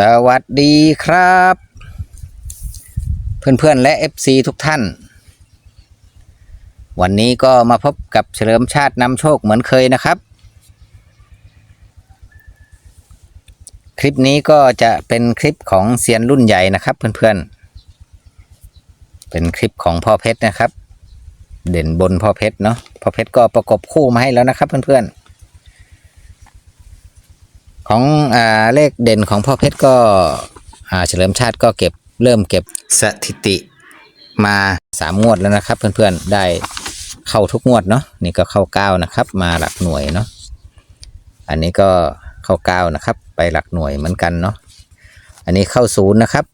สวัสดีครับ เพื่อนๆและ FC ทุกท่าน วันนี้ก็มาพบกับเฉลิมชาตินำโชคเหมือนเคยนะครับ คลิปนี้ก็จะเป็นคลิปของเซียนรุ่นใหญ่นะครับเพื่อนๆ เป็นคลิปของพ่อเพชรนะครับ เด่นบนพ่อเพชรเนาะพ่อเพชรก็ประกบคู่มาให้แล้วนะครับเพื่อนๆ ของอ่าเลขเด่นของพ่อเพชรก็อ่าเฉลิมชาติก็เก็บเริ่มเก็บสถิติมาสามงวดแล้วนะครับ เพื่อนๆได้เข้าทุกงวดเนาะนี่ก็เข้าเก้านะครับ มาหลักหน่วยเนาะอันนี้ก็เข้าเก้านะครับ ไปหลักหน่วยเหมือนกันเนาะอันนี้เข้าศูนย์นะครับ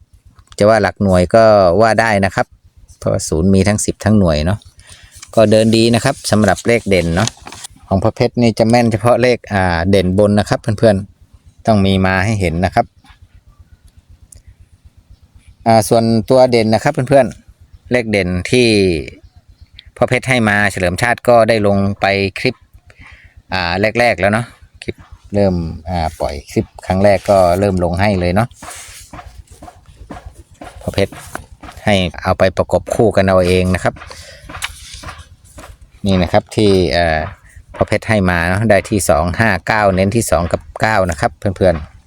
จะว่าหลักหน่วยก็ว่าได้นะครับ เพราะว่าศูนย์มีทั้งสิบทั้งหน่วยเนาะก็เดินดีนะครับสำหรับเลขเด่นเนาะของพระเพชรนี่จะแม่นเฉพาะเลขอ่าเด่นบนนะครับ เพื่อนๆ ต้องมีมาให้เห็นนะครับส่วนตัวเด่นนะครับเพื่อนๆเลขเด่นที่พ่อเพชรให้มาเฉลิมชาติก็ได้ลงไปคลิปแรกๆแล้วเนาะคลิปเริ่มปล่อยคลิปครั้งแรกก็เริ่มลงให้เลยเนาะพ่อเพชรให้เอาไปประกบคู่กันเอาเองนะครับ นี่นะครับที่ พอเพชรให้มาเนาะได้ที่สองห้าเก้าเน้นที่สองกับเก้านะครับ เพื่อนๆ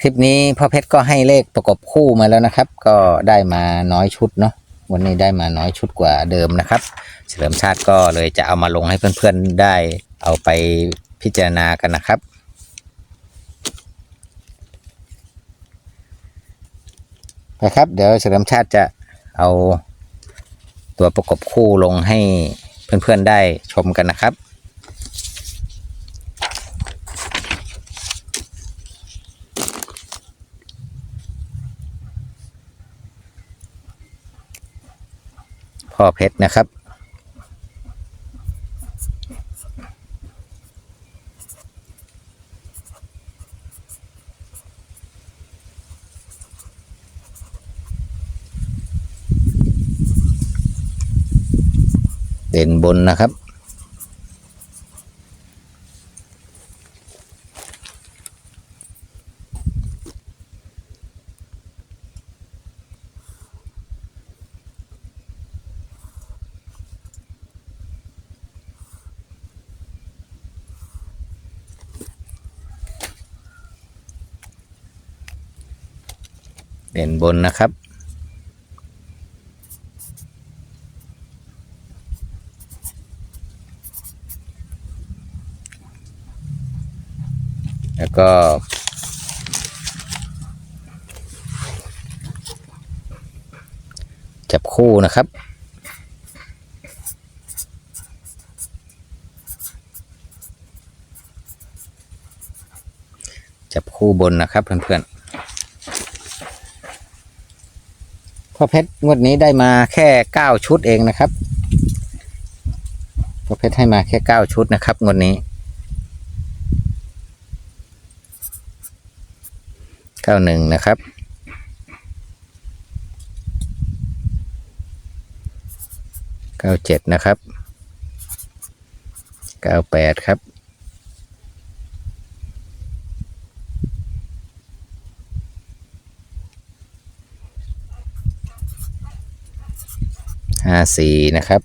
คลิปนี้พ่อเพชรก็ให้เลขประกบคู่มาแล้วนะครับ ก็ได้มาน้อยชุดเนาะวันนี้ได้มาน้อยชุดกว่าเดิมนะครับ เฉลิมชาติก็เลยจะเอามาลงให้เพื่อนๆได้เอาไปพิจารณากันนะครับ นะครับ เดี๋ยวเฉลิมชาติจะเอาตัวประกบคู่ลงให้เพื่อนๆได้ชมกันนะครับ พ่อเพชรนะครับ เด่นบนนะครับ เด่นบนนะครับ แล้วก็ จับคู่นะครับจับคู่บนนะครับเพื่อนๆพ่อเพชรงวดนี้ได้มาแค่เก้าชุดเองนะครับพ่อเพชรให้มาแค่เก้าชุดนะครับงวดนี้ ก้าหนึ่งนะครับ เก้าเจ็ดนะครับ เก้าแปดครับ ห้าสี่นะครับ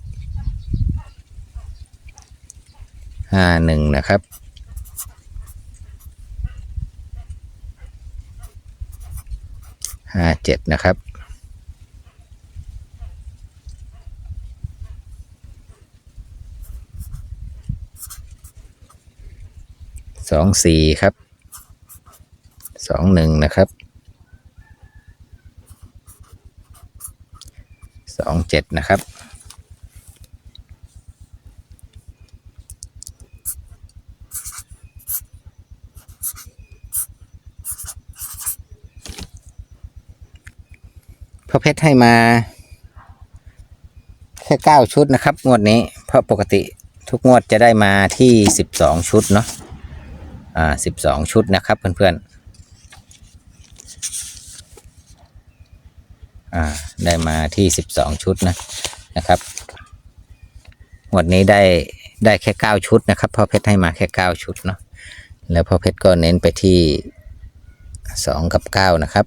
ห้าหนึ่งนะครับ ห้าเจ็ดนะครับสองสี่ครับสองหนึ่งนะครับสองเจ็ดนะครับ พระเพชรให้มาแค่เก้าชุดนะครับ งวดนี้ เพราะปกติทุกงวดจะได้มาที่สิบสองชุดเนาะอ่าสิบสองชุดนะครับ เพื่อนๆอ่าได้มาที่สิบสองชุดนะนะครับงวดนี้ได้ได้แค่เก้าชุดนะครับพ่อเพชรให้มาแค่เก้าชุดเนาะแล้วพ่อเพชรก็เน้นไปที่สองกับเก้านะครับ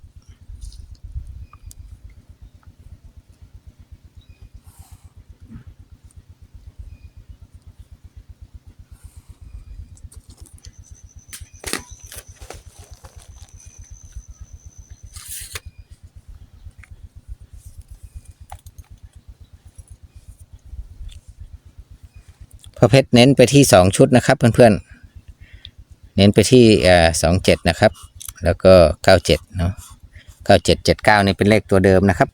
พ่อเพชรเน้นไปที่สองชุดนะครับเพื่อนๆ เน้นไปที่สองเจ็ดนะครับ แล้วก็เก้าเจ็ดเนาะเก้าเจ็ดเจ็ดเก้านี่เป็นเลขตัวเดิมนะครับ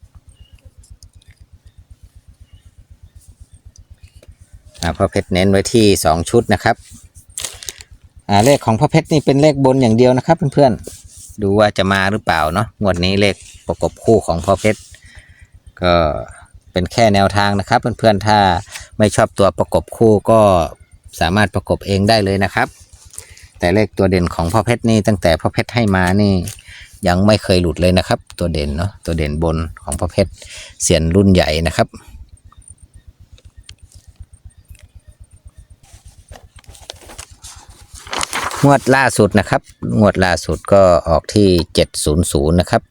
พ่อเพชรเน้นไว้ที่สองชุดนะครับเลขของพ่อเพชรนี่เป็นเลขบนอย่างเดียวนะครับเพื่อนๆ ดูว่าจะมาหรือเปล่าเนาะงวดนี้เลขประกบคู่ของพ่อเพชรก็เป็นแค่แนวทางนะครับเพื่อนๆ ถ้า ไม่ชอบตัวประกบคู่ก็สามารถประกบเองได้เลยนะครับ แต่เลขตัวเด่นของพ่อเพชรนี่ตั้งแต่พ่อเพชรให้มานี่ยังไม่เคยหลุดเลยนะครับ ตัวเด่นเนาะตัวเด่นบนของพ่อเพชรเสียนรุ่นใหญ่นะครับงวดล่าสุดนะครับ งวดล่าสุดก็ออกที่ 700 นะครับ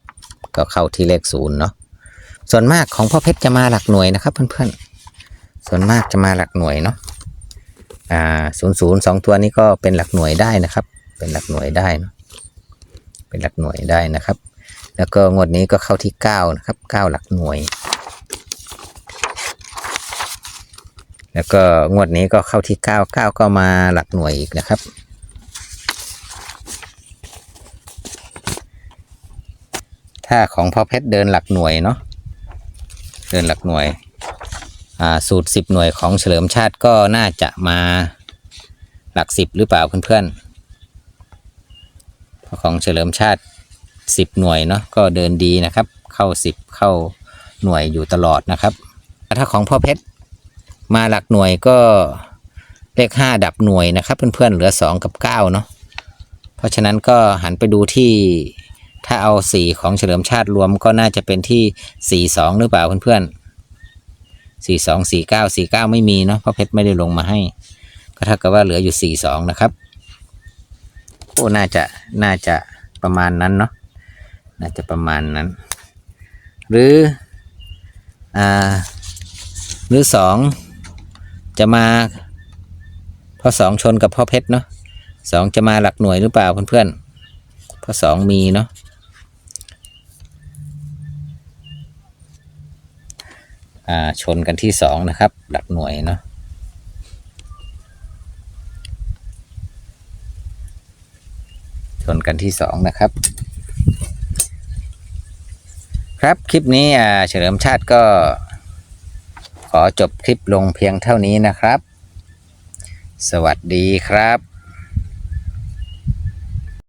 ก็เข้าที่เลขศูนย์เนาะส่วนมากของพ่อเพชรจะมาหลักหน่วยนะครับเพื่อนๆ ส่วนมากจะมาหลักหน่วยเนาะอ่าศูนย์ศูนย์สองตัวนี้ก็เป็นหลักหน่วยได้นะครับ เป็นหลักหน่วยได้เนอะเป็นหลักหน่วยได้นะครับ แล้วก็งวดนี้ก็เข้าที่เก้านะครับเก้าหลักหน่วย แล้วก็งวดนี้ก็เข้าที่เก้าเก้าก็มาหลักหน่วยอีกนะครับถ้าของพ่อเพชรเดินหลักหน่วยเนาะเดินหลักหน่วย สูตรสิบหน่วยของเฉลิมชาติก็น่าจะมาหลักสิบหรือเปล่าเพื่อนๆเพราะของเฉลิมชาติสิบหน่วยเนาะก็เดินดีนะครับ เข้าสิบเข้าหน่วยอยู่ตลอดนะครับถ้าของพ่อเพชรมาหลักหน่วยก็เลขห้าดับหน่วยนะครับ เพื่อนๆเหลือสองกับเก้าเนาะเพราะฉะนั้นก็หันไปดูที่ถ้าเอาสี่ของเฉลิมชาติรวมก็น่าจะเป็นที่สี่สองหรือเปล่าเพื่อนๆ สี่สองสี่เก้าสี่เก้าไม่มีเนาะเพราะเพชรไม่ได้ลงมาให้ ก็เท่ากับว่าเหลืออยู่สี่สองนะครับโอ้น่าจะน่าจะประมาณนั้นเนาะน่าจะประมาณนั้น หรืออ่าหรือสองจะมาพราะสองชนกับพ่อเพชรเนาะสองจะมาหลักหน่วยหรือเปล่าเพื่อนๆเพราะสองมีเนาะ อ่า ชนกันที่สองนะครับ หลักหน่วยเนาะชนกันที่สองนะครับ ครับคลิปนี้เฉลิมชาติก็ ขอจบคลิปลงเพียงเท่านี้นะครับ สวัสดีครับ